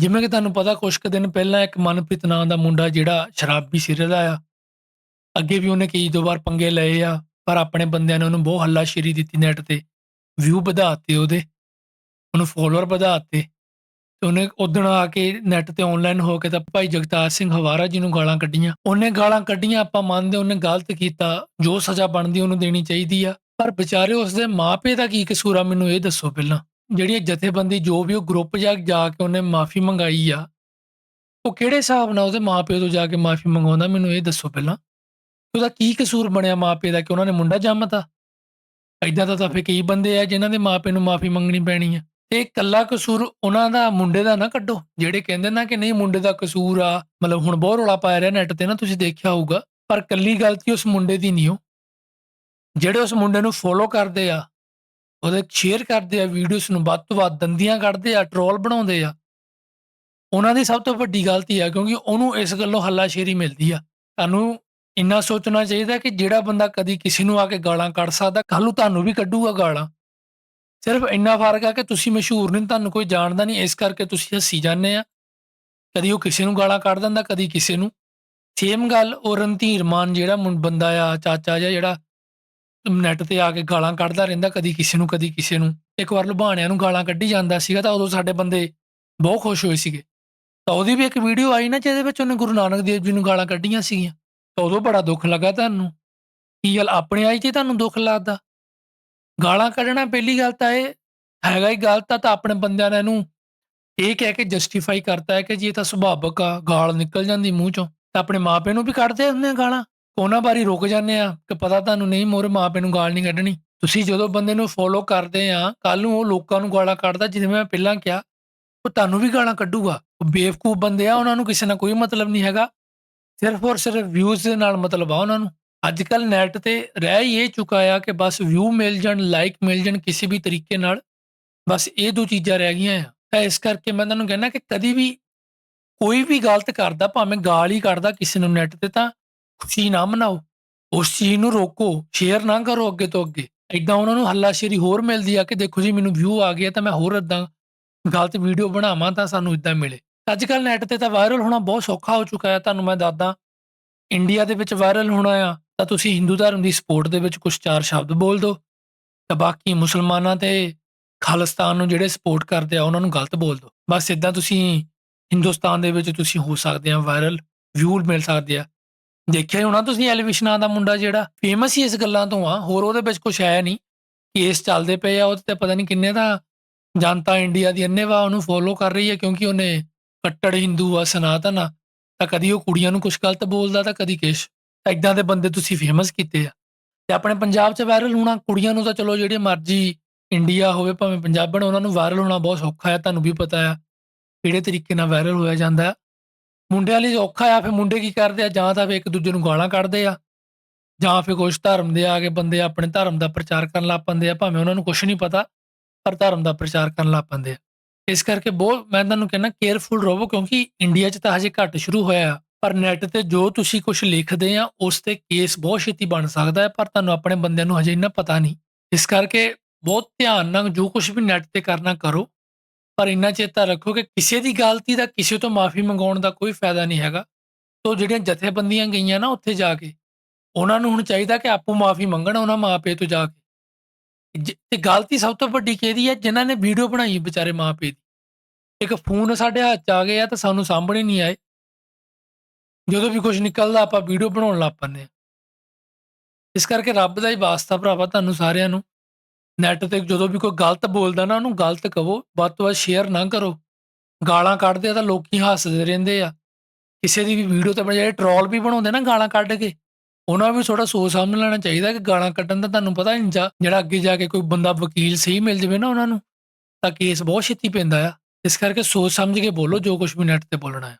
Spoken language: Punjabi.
ਜਿਵੇਂ ਕਿ ਤੁਹਾਨੂੰ ਪਤਾ ਕੁਝ ਕੁ ਦਿਨ ਪਹਿਲਾਂ ਇੱਕ ਮਨਪ੍ਰੀਤ ਨਾਂ ਦਾ ਮੁੰਡਾ ਜਿਹੜਾ ਸ਼ਰਾਬੀ ਸਿਰੇ ਦਾ ਆ ਅੱਗੇ ਵੀ ਉਹਨੇ ਕਈ ਦੋ ਵਾਰ ਪੰਗੇ ਲਏ ਆ, ਪਰ ਆਪਣੇ ਬੰਦਿਆਂ ਨੇ ਉਹਨੂੰ ਬਹੁਤ ਹੱਲਾਸ਼ੇਰੀ ਦਿੱਤੀ ਨੈਟ ਤੇ। ਵਿਊ ਵਧਾਤੇ ਉਹਦੇ, ਉਹਨੂੰ ਫੋਲੋਅਰ ਵਧਾਤੇ ਤੇ ਉਹਨੇ ਉਦਣ ਆ ਕੇ ਨੈਟ ਤੇ ਆਨਲਾਈਨ ਹੋ ਕੇ ਤਾਂ ਭਾਈ ਜਗਤਾਰ ਸਿੰਘ ਹਵਾਰਾ ਜੀ ਨੂੰ ਗਾਲਾਂ ਕੱਢੀਆਂ। ਉਹਨੇ ਗਾਲਾਂ ਕੱਢੀਆਂ, ਆਪਾਂ ਮੰਨਦੇ ਉਹਨੇ ਗਲਤ ਕੀਤਾ, ਜੋ ਸਜ਼ਾ ਬਣਦੀ ਉਹਨੂੰ ਦੇਣੀ ਚਾਹੀਦੀ ਆ। ਪਰ ਵਿਚਾਰੇ ਉਸਦੇ ਮਾਪੇ ਦਾ ਕੀ ਕਸੂਰ ਆ, ਮੈਨੂੰ ਇਹ ਦੱਸੋ ਪਹਿਲਾਂ। ਜਿਹੜੀਆਂ ਜਥੇਬੰਦੀ ਜੋ ਵੀ ਉਹ ਗਰੁੱਪ ਜਾ ਜਾ ਕੇ ਉਹਨੇ ਮਾਫੀ ਮੰਗਾਈ ਆ, ਉਹ ਕਿਹੜੇ ਹਿਸਾਬ ਨਾਲ ਉਹਦੇ ਮਾਪੇ ਤੋਂ ਜਾ ਕੇ ਮਾਫੀ ਮੰਗਵਾਉਂਦਾ ਮੈਨੂੰ ਇਹ ਦੱਸੋ ਪਹਿਲਾਂ? ਉਹਦਾ ਕੀ ਕਸੂਰ ਬਣਿਆ ਮਾਪੇ ਦਾ ਕਿ ਉਹਨਾਂ ਨੇ ਮੁੰਡਾ ਜੰਮਤਾ? ਐਦਾਂ ਦਾ ਤਾਂ ਫੇ ਕਈ ਬੰਦੇ ਆ ਜਿਨ੍ਹਾਂ ਦੇ ਮਾਪੇ ਨੂੰ ਮਾਫੀ ਮੰਗਣੀ ਪੈਣੀ ਆ। ਇਹ ਕੱਲਾ ਕਸੂਰ ਉਹਨਾਂ ਦਾ ਮੁੰਡੇ ਦਾ ਨਾ ਕੱਢੋ, ਜਿਹੜੇ ਕਹਿੰਦੇ ਨਾ ਕਿ ਨਹੀਂ ਮੁੰਡੇ ਦਾ ਕਸੂਰ ਆ, ਮਤਲਬ ਹੁਣ ਬਹੁਤ ਰੌਲਾ ਪਾਇਆ ਰਿਹਾ ਨੈਟ ਤੇ ਨਾ, ਤੁਸੀਂ ਦੇਖਿਆ ਹੋਊਗਾ, ਪਰ ਕੱਲੀ ਗਲਤੀ ਉਸ ਮੁੰਡੇ ਦੀ ਨਹੀਂ ਹੋ ਜਿਹੜੇ ਉਸ ਮੁੰਡੇ ਨੂੰ ਫੋਲੋ ਕਰਦੇ ਆ ਉਹਦੇ ਸ਼ੇਅਰ ਕਰਦੇ ਆ ਵੀਡੀਓਸ ਨੂੰ, ਵੱਧ ਤੋਂ ਵੱਧ ਦੰਦੀਆਂ ਕੱਢਦੇ ਆ ਟਰੋਲ ਬਣਾਉਂਦੇ ਆ। ਉਹਨਾਂ ਦੀ ਸਭ ਤੋਂ ਵੱਡੀ ਗਲਤੀ ਆ, ਕਿਉਂਕਿ ਉਹਨੂੰ ਇਸ ਗੱਲੋਂ ਹੱਲਾਸ਼ੇਰੀ ਮਿਲਦੀ ਆ। ਤੁਹਾਨੂੰ ਇੰਨਾ ਸੋਚਣਾ ਚਾਹੀਦਾ ਕਿ ਜਿਹੜਾ ਬੰਦਾ ਕਦੀ ਕਿਸੇ ਨੂੰ ਆ ਕੇ ਗਾਲਾਂ ਕੱਢ ਸਕਦਾ ਕੱਲ ਨੂੰ ਤੁਹਾਨੂੰ ਵੀ ਕੱਢੂਗਾ ਗਾਲਾਂ। ਸਿਰਫ ਇੰਨਾ ਫ਼ਰਕ ਆ ਕਿ ਤੁਸੀਂ ਮਸ਼ਹੂਰ ਨਹੀਂ, ਤੁਹਾਨੂੰ ਕੋਈ ਜਾਣਦਾ ਨਹੀਂ, ਇਸ ਕਰਕੇ ਤੁਸੀਂ ਹੱਸੀ ਜਾਂਦੇ ਆ। ਕਦੀ ਉਹ ਕਿਸੇ ਨੂੰ ਗਾਲਾਂ ਕੱਢ ਦਿੰਦਾ, ਕਦੀ ਕਿਸੇ ਨੂੰ। ਸੇਮ ਗੱਲ ਉਹ ਰਣਧੀਰ ਮਾਨ, ਜਿਹੜਾ ਬੰਦਾ ਆ, ਚਾਚਾ ਜਿਹਾ ਜਿਹੜਾ ਨੈਟ ਤੇ ਆ ਕੇ ਗਾਲਾਂ ਕੱਢਦਾ ਰਹਿੰਦਾ ਕਦੀ ਕਿਸੇ ਨੂੰ, ਕਦੀ ਕਿਸੇ ਨੂੰ। ਇੱਕ ਵਾਰ ਲੁਬਾਣਿਆਂ ਨੂੰ ਗਾਲਾਂ ਕੱਢੀ ਜਾਂਦਾ ਸੀਗਾ ਤਾਂ ਉਦੋਂ ਸਾਡੇ ਬੰਦੇ ਬਹੁਤ ਖੁਸ਼ ਹੋਏ ਸੀਗੇ। ਤਾਂ ਉਹਦੀ ਵੀ ਇੱਕ ਵੀਡੀਓ ਆਈ ਨਾ ਜਿਹਦੇ ਵਿੱਚ ਉਹਨੇ ਗੁਰੂ ਨਾਨਕ ਦੇਵ ਜੀ ਨੂੰ ਗਾਲਾਂ ਕੱਢੀਆਂ ਸੀਗੀਆਂ। ਤਾਂ ਉਦੋਂ ਬੜਾ ਦੁੱਖ ਲੱਗਾ ਤੁਹਾਨੂੰ। ਕੀ ਗੱਲ ਆਪਣੇ ਆਈ ਤੇ ਤੁਹਾਨੂੰ ਦੁੱਖ ਲੱਗਦਾ? ਗਾਲਾਂ ਕੱਢਣਾ ਪਹਿਲੀ ਗੱਲ ਤਾਂ ਇਹ ਹੈਗਾ ਹੀ ਗਲਤ ਆ, ਤਾਂ ਆਪਣੇ ਬੰਦਿਆਂ ਨੇ ਇਹਨੂੰ ਇਹ ਕਹਿ ਕੇ ਜਸਟੀਫਾਈ ਕਰਤਾ ਹੈ ਕਿ ਜੀ ਇਹ ਤਾਂ ਸੁਭਾਵਿਕ ਆ, ਗਾਲ ਨਿਕਲ ਜਾਂਦੀ ਮੂੰਹ ਚੋਂ। ਤਾਂ ਆਪਣੇ ਮਾਪੇ ਨੂੰ ਵੀ ਕੱਢਦੇ ਹੁੰਦੇ ਆ ਗਾਲਾਂ? ਉਹਨਾਂ ਬਾਰੇ ਰੁਕ ਜਾਂਦੇ ਆ ਕਿ ਪਤਾ ਤੁਹਾਨੂੰ ਨਹੀਂ, ਮੋਰੇ ਮਾਪੇ ਨੂੰ ਗਾਲ ਨਹੀਂ ਕੱਢਣੀ। ਤੁਸੀਂ ਜਦੋਂ ਬੰਦੇ ਨੂੰ ਫੋਲੋ ਕਰਦੇ ਆ ਕੱਲ ਨੂੰ ਉਹ ਲੋਕਾਂ ਨੂੰ ਗਾਲਾਂ ਕੱਢਦਾ, ਜਿਵੇਂ ਮੈਂ ਪਹਿਲਾਂ ਕਿਹਾ, ਉਹ ਤੁਹਾਨੂੰ ਵੀ ਗਾਲਾਂ ਕੱਢੂਗਾ। ਉਹ ਬੇਵਕੂਫ ਬੰਦੇ ਆ, ਉਹਨਾਂ ਨੂੰ ਕਿਸੇ ਨਾਲ ਕੋਈ ਮਤਲਬ ਨਹੀਂ ਹੈਗਾ। ਸਿਰਫ ਔਰ ਸਿਰਫ ਵਿਊਜ਼ ਦੇ ਨਾਲ ਮਤਲਬ ਆ ਉਹਨਾਂ ਨੂੰ। ਅੱਜ ਕੱਲ ਨੈਟ ਤੇ ਰਹਿ ਹੀ ਇਹ ਚੁੱਕਾ ਆ ਕਿ ਬਸ ਵਿਊ ਮਿਲ ਜਾਣ ਲਾਈਕ ਮਿਲ ਜਾਣ ਕਿਸੇ ਵੀ ਤਰੀਕੇ ਨਾਲ। ਬਸ ਇਹ ਦੋ ਚੀਜ਼ਾਂ ਰਹਿ ਗਈਆਂ ਆ। ਤਾਂ ਇਸ ਕਰਕੇ ਮੈਂ ਤੁਹਾਨੂੰ ਕਹਿੰਦਾ ਕਿ ਕਦੀ ਵੀ ਕੋਈ ਵੀ ਗਲਤ ਕਰਦਾ, ਭਾਵੇਂ ਗਾਲ ਹੀ ਕੱਢਦਾ ਕਿਸੇ ਨੂੰ ਨੈਟ ਤੇ ਤਾਂ ਖੁਸ਼ੀ ਨਾ ਮਨਾਓ। ਉਸ ਚੀਜ਼ ਨੂੰ ਰੋਕੋ ਸ਼ੇਅਰ ਨਾ ਕਰੋ ਅੱਗੇ ਤੋਂ ਅੱਗੇ। ਐਦਾਂ ਉਹਨਾਂ ਨੂੰ ਹੱਲਾਸ਼ੇਰੀ ਹੋਰ ਮਿਲਦੀ ਆ ਕਿ ਦੇਖੋ ਜੀ ਮੈਨੂੰ ਵਿਊ ਆ ਗਿਆ ਤਾਂ ਮੈਂ ਹੋਰ ਇਦਾਂ ਗਲਤ ਵੀਡੀਓ ਬਣਾਵਾਂ ਤਾਂ ਸਾਨੂੰ ਇਦਾਂ ਮਿਲੇ। ਅੱਜ ਕੱਲ ਨੈਟ ਤੇ ਤਾਂ ਵਾਇਰਲ ਹੋਣਾ ਬਹੁਤ ਸੌਖਾ ਹੋ ਚੁੱਕਾ ਹੈ ਤੁਹਾਨੂੰ ਮੈਂ ਦੱਸਦਾ ਇੰਡੀਆ ਦੇ ਵਿੱਚ ਵਾਇਰਲ ਹੋਣਾ ਆ, ਤਾਂ ਤੁਸੀਂ ਹਿੰਦੂ ਧਰਮ ਦੀ ਸਪੋਰਟ ਦੇ ਵਿੱਚ ਕੁਝ ਚਾਰ ਸ਼ਬਦ ਬੋਲ ਦਿਓ। ਤਾਂ ਬਾਕੀ ਮੁਸਲਮਾਨਾਂ ਤੇ ਖਾਲਿਸਤਾਨ ਨੂੰ ਜਿਹੜੇ ਸਪੋਰਟ ਕਰਦੇ ਆ, ਉਹਨਾਂ ਨੂੰ ਗਲਤ ਬੋਲ ਦਿਓ। ਬਸ ਇਦਾਂ ਤੁਸੀਂ ਹਿੰਦੁਸਤਾਨ ਦੇ ਵਿੱਚ ਤੁਸੀਂ ਹੋ ਸਕਦੇ ਆ ਵਾਇਰਲ ਵਿਊ ਮਿਲ ਸਕਦੇ ਆ। ਦੇਖਿਆ ਹੀ ਹੋਣਾ ਤੁਸੀਂ ਐਲੀਵੇਸ਼ਨ ਨਾਂ ਦਾ ਮੁੰਡਾ ਜਿਹੜਾ ਫੇਮਸ ਹੀ ਇਸ ਗੱਲਾਂ ਤੋਂ ਆ, ਹੋਰ ਉਹਦੇ ਵਿੱਚ ਕੁਝ ਹੈ ਨਹੀਂ। ਕੇਸ ਚੱਲਦੇ ਪਏ ਆ, ਉਹਦੇ ਤੇ ਪਤਾ ਨਹੀਂ ਕਿੰਨੇ ਦਾ ਜਨਤਾ ਇੰਡੀਆ ਦੀ ਅੰਨੇਵਾ ਉਹਨੂੰ ਫੋਲੋ ਕਰ ਰਹੀ ਹੈ, ਕਿਉਂਕਿ ਉਹਨੇ ਕੱਟੜ ਹਿੰਦੂ ਆ, ਸਨਾਤਨ ਆ, ਤਾਂ ਕਦੀ ਉਹ ਕੁੜੀਆਂ ਨੂੰ ਕੁਝ ਗਲਤ ਬੋਲਦਾ, ਤਾਂ ਕਦੀ ਕਿਸ਼ ਐਦਾਂ ਦੇ ਬੰਦੇ ਤੁਸੀਂ ਫੇਮਸ ਕੀਤੇ ਆ। ਤੇ ਆਪਣੇ ਪੰਜਾਬ 'ਚ ਵਾਇਰਲ ਹੋਣਾ, ਕੁੜੀਆਂ ਨੂੰ ਤਾਂ ਚਲੋ ਜਿਹੜੇ ਮਰਜ਼ੀ ਇੰਡੀਆ ਹੋਵੇ, ਭਾਵੇਂ ਪੰਜਾਬਣ ਉਹਨਾਂ ਨੂੰ ਵਾਇਰਲ ਹੋਣਾ ਬਹੁਤ ਸੌਖਾ ਹੈ, ਤੁਹਾਨੂੰ ਵੀ ਪਤਾ ਆ ਕਿਹੜੇ ਤਰੀਕੇ ਨਾਲ ਵਾਇਰਲ ਹੋਇਆ ਜਾਂਦਾ ਮੁੰਡਿਆਂ ਲਈ ਔਖਾ ਆ, ਫਿਰ ਮੁੰਡੇ ਕੀ ਕਰਦੇ ਆ? ਜਾਂ ਤਾਂ ਫਿਰ ਇੱਕ ਦੂਜੇ ਨੂੰ ਗਾਲਾਂ ਕੱਢਦੇ ਆ, ਜਾਂ ਫਿਰ ਕੁਝ ਧਰਮ ਦੇ ਆ ਕੇ ਬੰਦੇ ਆਪਣੇ ਧਰਮ ਦਾ ਪ੍ਰਚਾਰ ਕਰਨ ਲੱਗ ਪੈਂਦੇ ਆ, ਭਾਵੇਂ ਉਹਨਾਂ ਨੂੰ ਕੁਝ ਨਹੀਂ ਪਤਾ, ਪਰ ਧਰਮ ਦਾ ਪ੍ਰਚਾਰ ਕਰਨ ਲੱਗ ਪੈਂਦੇ ਆ। ਇਸ ਕਰਕੇ ਬਹੁਤ, ਮੈਂ ਤੁਹਾਨੂੰ ਕਹਿੰਦਾ ਕੇਅਰਫੁਲ ਰਹੋ, ਕਿਉਂਕਿ ਇੰਡੀਆ 'ਚ ਤਾਂ ਹਜੇ ਘੱਟ ਸ਼ੁਰੂ ਹੋਇਆ ਆ, ਪਰ ਨੈਟ ਤੇ ਜੋ ਤੁਸੀਂ ਕੁਝ ਲਿਖਦੇ ਆ, ਉਸ ਤੇ ਕੇਸ ਬਹੁਤ ਛੇਤੀ ਬਣ ਸਕਦਾ ਹੈ, ਪਰ ਤੁਹਾਨੂੰ ਆਪਣੇ ਬੰਦਿਆਂ ਨੂੰ ਹਜੇ ਇੰਨਾ ਪਤਾ ਨਹੀਂ। ਇਸ ਕਰਕੇ ਬਹੁਤ ਧਿਆਨ ਨਾਲ ਜੋ ਕੁਝ ਵੀ ਨੈਟ ਤੇ ਕਰਨਾ ਕਰੋ ਪਰ ਇੰਨਾ ਚੇਤਾ ਰੱਖੋ ਕਿ ਕਿਸੇ ਦੀ ਗਲਤੀ ਦਾ ਕਿਸੇ ਤੋਂ ਮਾਫੀ ਮੰਗਾਉਣ ਦਾ ਕੋਈ ਫਾਇਦਾ ਨਹੀਂ ਹੈਗਾ। ਤੋਂ ਜਿਹੜੀਆਂ ਜਥੇਬੰਦੀਆਂ ਗਈਆਂ ਨਾ ਉੱਥੇ ਜਾ ਕੇ, ਉਹਨਾਂ ਨੂੰ ਹੁਣ ਚਾਹੀਦਾ ਕਿ ਆਪੋ ਮਾਫੀ ਮੰਗਣ, ਉਹਨਾਂ ਮਾਪੇ ਤੋਂ ਜਾ ਕੇ। ਜ- ਤੇ ਗਲਤੀ ਸਭ ਤੋਂ ਵੱਡੀ ਕਿਹਦੀ ਹੈ? ਜਿਨ੍ਹਾਂ ਨੇ ਵੀਡੀਓ ਬਣਾਈ ਵਿਚਾਰੇ ਮਾਪੇ ਦੀ। ਇੱਕ ਫੋਨ ਸਾਡੇ ਹੱਥ 'ਚ ਆ ਗਏ ਆ ਤਾਂ ਸਾਨੂੰ ਸਾਹਮਣੇ ਨਹੀਂ ਆਏ। ਜਦੋਂ ਵੀ ਕੁਝ ਨਿਕਲਦਾ ਆਪਾਂ ਵੀਡੀਓ ਬਣਾਉਣ ਲੱਗ ਪੈਂਦੇ ਆ ਇਸ ਕਰਕੇ ਰੱਬ ਦਾ ਹੀ ਵਾਸਤਾ ਭਰਾਵਾ ਤੁਹਾਨੂੰ ਸਾਰਿਆਂ ਨੂੰ। ਨੈਟ ਤੇ ਜਦੋਂ ਵੀ ਕੋਈ ਗਲਤ ਬੋਲਦਾ ਨਾ ਉਹਨੂੰ ਗਲਤ ਕਹੋ, ਵੱਧ ਤੋਂ ਵੱਧ ਸ਼ੇਅਰ ਨਾ ਕਰੋ। ਗਾਲਾਂ ਕੱਢਦੇ ਆ ਤਾਂ ਲੋਕੀ ਹੱਸਦੇ ਰਹਿੰਦੇ ਆ। ਕਿਸੇ ਦੀ ਵੀ ਵੀਡੀਓ ਤੇ ਜਿਹੜੇ ਟਰੋਲ ਵੀ ਬਣਾਉਂਦੇ ਨਾ ਗਾਲਾਂ ਕੱਢ ਕੇ, ਉਹਨਾਂ ਵੀ ਥੋੜਾ ਸੋਚ ਸਮਝ ਲੈਣਾ ਚਾਹੀਦਾ ਕਿ ਗਾਲਾਂ ਕੱਢਣ ਦਾ ਤੁਹਾਨੂੰ ਪਤਾ ਨਹੀਂ ਜਾ, ਜਿਹੜਾ ਅੱਗੇ ਜਾ ਕੇ ਕੋਈ ਬੰਦਾ ਵਕੀਲ ਸਹੀ ਮਿਲ ਜਾਵੇ ਨਾ ਉਹਨਾਂ ਨੂੰ, ਤਾਂ ਕੇਸ ਬਹੁਤ ਛੇਤੀ ਪੈਂਦਾ ਆ। ਇਸ ਕਰਕੇ ਸੋਚ ਸਮਝ ਕੇ ਬੋਲੋ ਜੋ ਕੁਝ ਵੀ ਨੈਟ ਤੇ ਬੋਲਣਾ ਹੈ